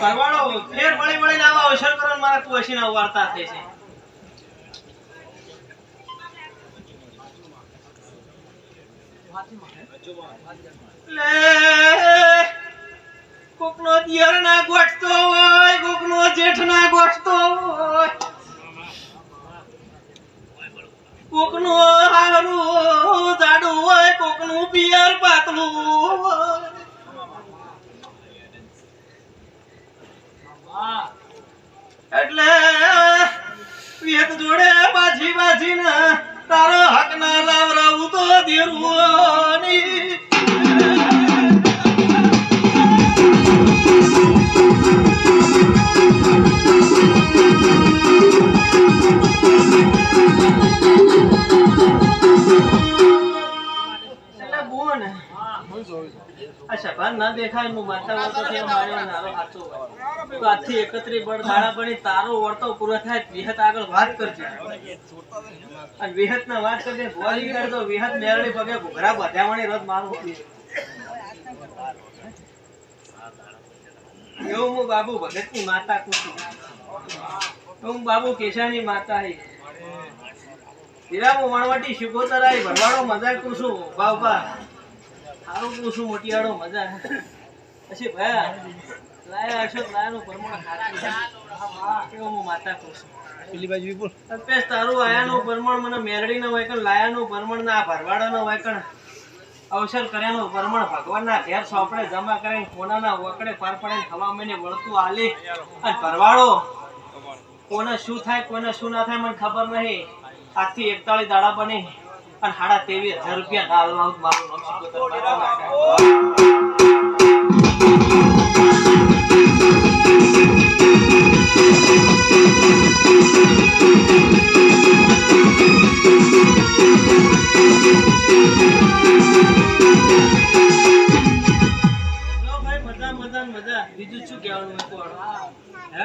ભરવાડો ફેર દિયર ના ગોઠતો હોય કોકનો જેઠ ના ગોઠતો હોય કોકનું હારું જાડું હોય કોકનું પિયર પાતળું એટલે વેત જોડે બાજી ના તારો હક ના લાવરાવું તો દેરું એટલે આ સભાન માતા વાતો થી માર્યો નારો હાચો તો આજથી એકત્રી બળ દાડા બની તારો વર્તો પૂરો થાય, વિહત આગળ વાત કરજે. અને વિહત ના વાત કરજે ભોળી કરજો, વિહત મેરડી પગે ઘોઘરા બાંધ્યાવાળી રથ મારું એવું હું બાબુ ભગતની માતા કુશું હું બાબુ કેશાની માતા હી. હીરામો વણવટી શિકોતરાય ભરવાડો મજાક કુશું બાબા સારું પૂછું મોટિયાળો મજા પછી ભયા. લાયા અશોક લાયાનું પરમાણ ખાતું એવું હું માતા પૂછું પેલી બાજુ બોલ. અલ્પેશ તારું આયાનું પરમાણ મને મેરડીનો હોય કણ લાયાનું પરમાણ ના ભરવાડાનો હોય કણ અવસર કર્યાનું પરમાણ ભગવાનના ઘેર સોપડે જમા કરીને કોનાના વકડે પાર પડે થવા મહિને વળતું આલી. અને ભરવાડો કોને શું થાય કોને શું ના થાય મને ખબર નહીં. આજથી એકતાળી દાડા બની. અને સાડા ત્રેવીસ હજાર રૂપિયા ડાલવા મારું નામ મજા મજા મજા. બીજું શું કહેવાનું હે?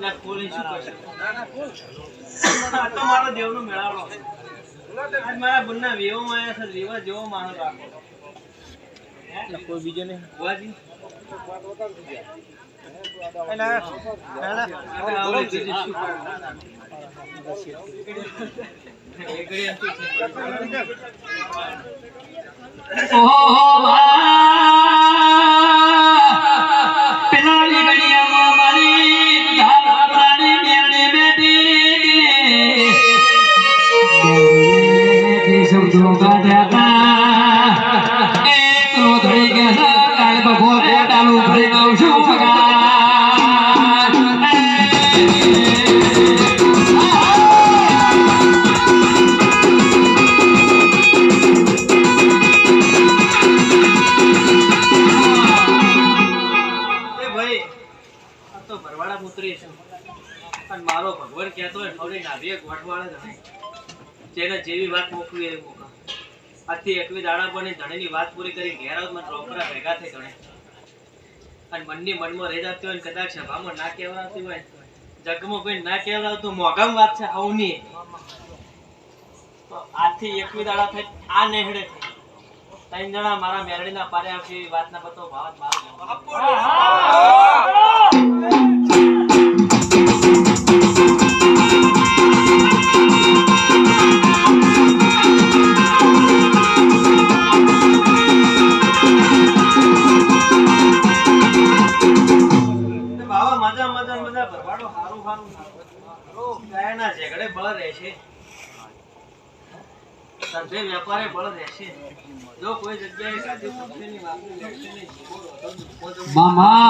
ના ખોલી શું કરશે આ તો મારો દેવનો મેળાવડો આજ મારા બંને વેવમાં માયા છે વેવા જેવો માણસ રાખો કોઈ બીજો નહીં. ના મારો ભગવાન કહેતો હોય થોડી નાભીએ ગોઠવાળે જ નહીં. જેને જેવી વાત મોકલી એવી મોકલ આજથી એકવી દાડા બની ધણીની વાત પૂરી કરી ઘેર આવતમાં રોકડા ભેગા થઈ ધણે. અને મનની મનમાં રહી જતી હોય કદાચ સભામાં ના કહેવાતી હોય જગમાં કોઈ ના કહેવડાવતું મોઘમ વાત છે અવની તો આજથી એકવી દાડા થઈ આ નેહડે થઈ. ત્રણ જણા મારા મેરડીના પારે આવશે એવી વાતના બતો ભાવ મારો. રહેશે સંધે વેપારે બળ રહેશે જો કોઈ જગ્યાએ સાદી પક્ષીની વાપરી લેશે મામા!